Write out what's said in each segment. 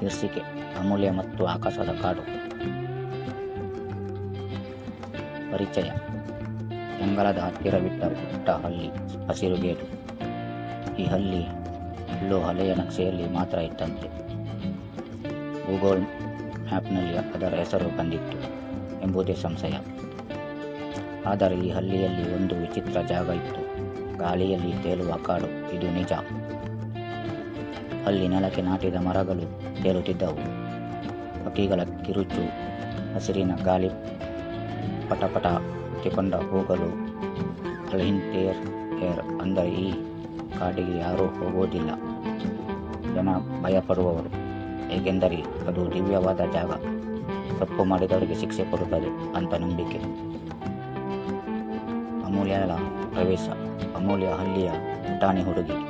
ಶೀರ್ಷಿಕೆ ಅಮೂಲ್ಯ ಮತ್ತು ಆಕಾಶದ ಕಾಡು. ಪರಿಚಯ ಜಂಗಲದ ಹತ್ತಿರವಿಟ್ಟ ಪುಟ್ಟ ಹಳ್ಳಿ ಹಸಿರುಗೇಡು ಈ ಹಳ್ಳಿ ಎಲ್ಲೋ ಹಳೆಯ ನಕ್ಷೆಯಲ್ಲಿ ಮಾತ್ರ ಇತ್ತಂತೆ ಗೂಗಲ್ ಆ್ಯಪ್ನಲ್ಲಿ ಅದರ ಹೆಸರು ಬಂದಿತ್ತು ಎಂಬುದೇ ಸಂಶಯ. ಆದರೆ ಈ ಹಳ್ಳಿಯಲ್ಲಿ ಒಂದು ವಿಚಿತ್ರ ಜಾಗ ಇತ್ತು. ಗಾಳಿಯಲ್ಲಿ ತೇಲುವ ಕಾಡು. ಇದು ನಿಜ. ಅಲ್ಲಿ ನೆಲಕ್ಕೆ ನಾಟಿದ ಮರಗಳು ತೇಲುತ್ತಿದ್ದವು. ಹಕ್ಕಿಗಳ ಕಿರುಚು, ಹಸಿರಿನ ಗಾಳಿ ಪಟಪಟ ಎತ್ತಿಕೊಂಡ ಅಲ್ಹಿನ್ ತೇರ್ ಏರ್ ಅಂದರೆ ಈ ಕಾಡಿಗೆ ಯಾರೂ ಹೋಗೋದಿಲ್ಲ ಜನ ಭಯಪಡುವವರು. ಏಕೆಂದರೆ ಅದು ದಿವ್ಯವಾದ ಜಾಗ. ತಪ್ಪು ಮಾಡಿದವರಿಗೆ ಶಿಕ್ಷೆ ಕೊಡುತ್ತದೆ ಅಂತ ನಂಬಿಕೆ. ಅಮೂಲ್ಯಗಳ ಪ್ರವೇಶ. ಅಮೂಲ್ಯ ಹಳ್ಳಿಯ ಪುಟಾಣಿ ಹುಡುಗಿ.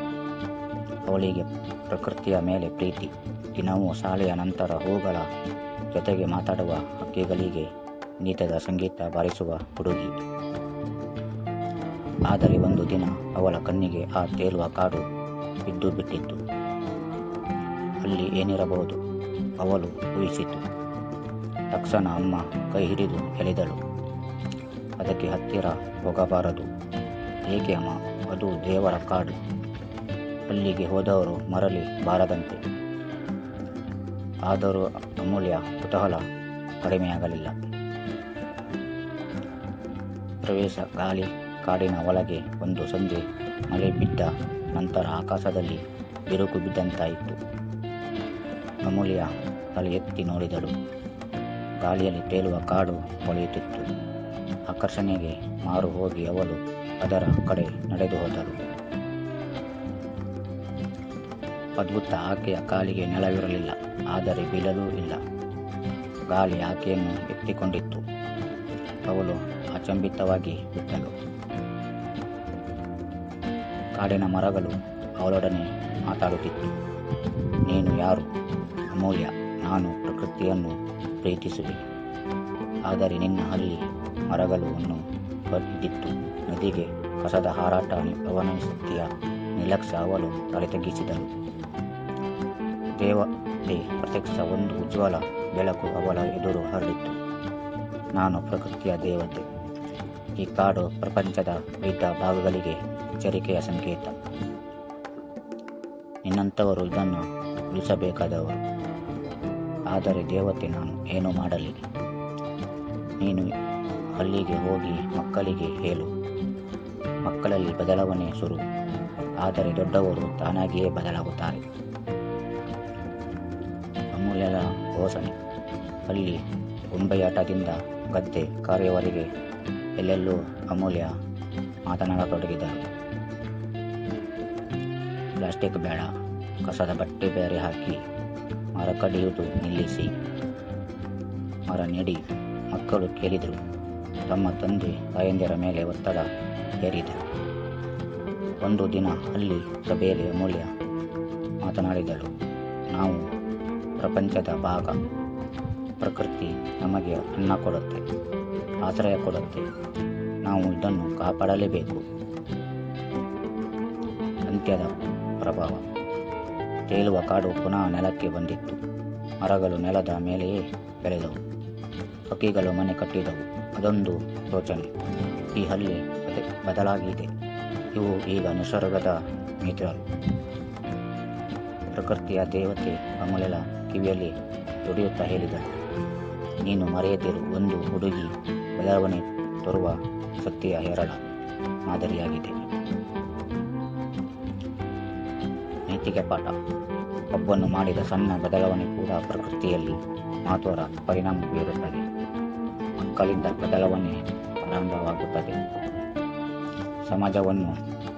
ಅವಳಿಗೆ ಪ್ರಕೃತಿಯ ಮೇಲೆ ಪ್ರೀತಿ. ದಿನವೂ ಶಾಲೆಯ ನಂತರ ಹೂಗಳ ಜೊತೆಗೆ ಮಾತಾಡುವ ಹಕ್ಕಿಗಳಿಗೆ ನೀತದ ಸಂಗೀತ ಬಾರಿಸುವ ಹುಡುಗಿ. ಆದರೆ ಒಂದು ದಿನ ಅವಳ ಕಣ್ಣಿಗೆ ಆ ತೇಲುವ ಕಾಡು ಬಿದ್ದು ಬಿಟ್ಟಿತ್ತು. ಅಲ್ಲಿ ಏನಿರಬಹುದು? ಅವಳು ಊಹಿಸಿತು. ತಕ್ಷಣ ಅಮ್ಮ ಕೈ ಹಿಡಿದು ಎಳೆದಳು. ಅದಕ್ಕೆ ಹತ್ತಿರ ಹೋಗಬಾರದು. ಏಕೆ ಅಮ್ಮ? ಅದು ದೇವರ ಕಾಡು. ಅಲ್ಲಿಗೆ ಹೋದವರು ಮರಳಿ ಬಾರದಂತೆ. ಆದರೂ ಅಮೂಲ್ಯ ಕುತೂಹಲ ಕಡಿಮೆಯಾಗಲಿಲ್ಲ. ಪ್ರವೇಶ ಗಾಳಿ ಕಾಡಿನ ಒಳಗೆ ಒಂದು ಸಂಜೆ ಮಳೆ ಬಿದ್ದ ನಂತರ ಆಕಾಶದಲ್ಲಿ ಬಿರುಕು ಬಿದ್ದಂತಾಯಿತು. ಅಮೂಲ್ಯ ತಲೆ ಎತ್ತಿ ನೋಡಿದಳು. ಗಾಳಿಯಲ್ಲಿ ತೇಲುವ ಕಾಡು ಹೊಳೆಯುತ್ತಿತ್ತು. ಆಕರ್ಷಣೆಗೆ ಮಾರು ಹೋಗಿ ಅವಳು ಅದರ ಕಡೆ ನಡೆದು ಹೋದಳು ಅದ್ಭುತ ಆಕೆಯ ಕಾಲಿಗೆ ನೆಲವಿರಲಿಲ್ಲ, ಆದರೆ ಬೀಳಲೂ ಇಲ್ಲ. ಗಾಳಿ ಆಕೆಯನ್ನು ಎತ್ತಿಕೊಂಡಿತ್ತು. ಅವಳು ಅಚಂಬಿತವಾಗಿ ಬಿಟ್ಟಳು. ಕಾಡಿನ ಮರಗಳು ಅವಳೊಡನೆ ಮಾತಾಡುತ್ತಿತ್ತು. ನೀನು ಯಾರು? ಅಮೂಲ್ಯ, ನಾನು ಪ್ರಕೃತಿಯನ್ನು ಪ್ರೀತಿಸುವೆ. ಆದರೆ ನಿನ್ನ ಅಲ್ಲಿ ಮರಗಳು ಅನ್ನು ನದಿಗೆ ಕಸದ ಹಾರಾಟ ಗಮನಿಸುತ್ತೀಯ ನಿರ್ಲಕ್ಷ್ಯ ಅವಳು ತಲೆ ತಗ್ಗಿಸಿದಳು ದೇವತೆ ಪ್ರತ್ಯಕ್ಷ ಒಂದು ಉಜ್ವಲ ಬೆಳಕು ಅವಳ ಎದುರು ಹರಡಿತ್ತು ನಾನು ಪ್ರಕೃತಿಯ ದೇವತೆ. ಈ ಕಾಡು ಪ್ರಪಂಚದ ವಿವಿಧ ಭಾಗಗಳಿಗೆ ಎಚ್ಚರಿಕೆಯ ಸಂಕೇತ. ನಿನ್ನಂಥವರು ಇದನ್ನು ಉಳಿಸಬೇಕಾದವರು. ಆದರೆ ದೇವತೆ, ನಾನು ಏನು ಮಾಡಲಿ? ನೀನು ಅಲ್ಲಿಗೆ ಹೋಗಿ ಮಕ್ಕಳಿಗೆ ಹೇಳು. ಮಕ್ಕಳಲ್ಲಿ ಬದಲಾವಣೆ ಶುರು. ಆದರೆ ದೊಡ್ಡವರು ತಾನಾಗಿಯೇ ಬದಲಾಗುತ್ತಾರೆ. ಅಮೂಲ್ಯದ ಘೋಷಣೆ. ಅಲ್ಲಿ ಗೊಂಬೆಯಾಟದಿಂದ ಗದ್ದೆ ಕಾರ್ಯವರೆಗೆ ಎಲ್ಲೆಲ್ಲೂ ಅಮೂಲ್ಯ ಮಾತನಾಡತೊಡಗಿದರು. ಪ್ಲಾಸ್ಟಿಕ್ ಬೇಡ, ಕಸದ ಬಟ್ಟೆ ಬೇರೆ ಹಾಕಿ ಮರ ಕಡಿಯುವುದು ನಿಲ್ಲಿಸಿ. ಮರ ನೆಡಿ, ಮಕ್ಕಳು ಕೇಳಿದರು. ತಮ್ಮ ತಂದೆ ತಾಯಂದಿರ ಮೇಲೆ ಒತ್ತಡ ಹೇರಿದರು. ಒಂದು ದಿನ ಅಲ್ಲಿ ಸಭೆಯಲ್ಲಿ ಅಮೂಲ್ಯ ಮಾತನಾಡಿದಳು ನಾವು ಪ್ರಪಂಚದ ಭಾಗ. ಪ್ರಕೃತಿ ನಮಗೆ ಅನ್ನ ಕೊಡುತ್ತೆ, ಆಶ್ರಯ ಕೊಡುತ್ತೆ. ನಾವು ಇದನ್ನು ಕಾಪಾಡಲೇಬೇಕು. ಅಂತ್ಯದ ಪ್ರಭಾವ. ತೇಲುವ ಕಾಡು ಪುನಃ ನೆಲಕ್ಕೆ ಬಂದಿತ್ತು. ಮರಗಳು ನೆಲದ ಮೇಲೆಯೇ ಬೆಳೆದವು. ಹಕ್ಕಿಗಳು ಮನೆ ಕಟ್ಟಿದವು. ಅದೊಂದು ಯೋಚನೆ. ಈ ಹಲ್ಲಿ ಬದ- ಬದಲಾಗಿದೆ. ಇವು ಈಗ ನಿಸರ್ಗದ ಮಿತ್ರರು ಪ್ರಕೃತಿಯ ದೇವತೆ ಅಮೂಲ್ಯಲ ಕಿವಿಯಲ್ಲಿ ದುಡಿಯುತ್ತಾ ಹೇಳಿದ ನೀನು ಮರೆಯದಿರು ಒಂದು ಹುಡುಗಿ ಬದಲಾವಣೆ ತರುವ ಶಕ್ತಿಯ ಹೇರಳ ಮಾದರಿಯಾಗಿದೆ. ನೈತಿಕ ಪಾಠ. ಒಬ್ಬನು ಮಾಡಿದ ಸಣ್ಣ ಬದಲಾವಣೆ ಕೂಡ ಪ್ರಕೃತಿಯಲ್ಲಿ ಮಾತ್ರ ಪರಿಣಾಮ ಬೀರುತ್ತದೆ. ಮಕ್ಕಳಿಂದ ಬದಲಾವಣೆ ಪ್ರಾರಂಭವಾಗುತ್ತದೆ ಸಮಾಜವನ್ನು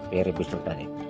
ಪ್ರೇರೇಪಿಸುತ್ತದೆ.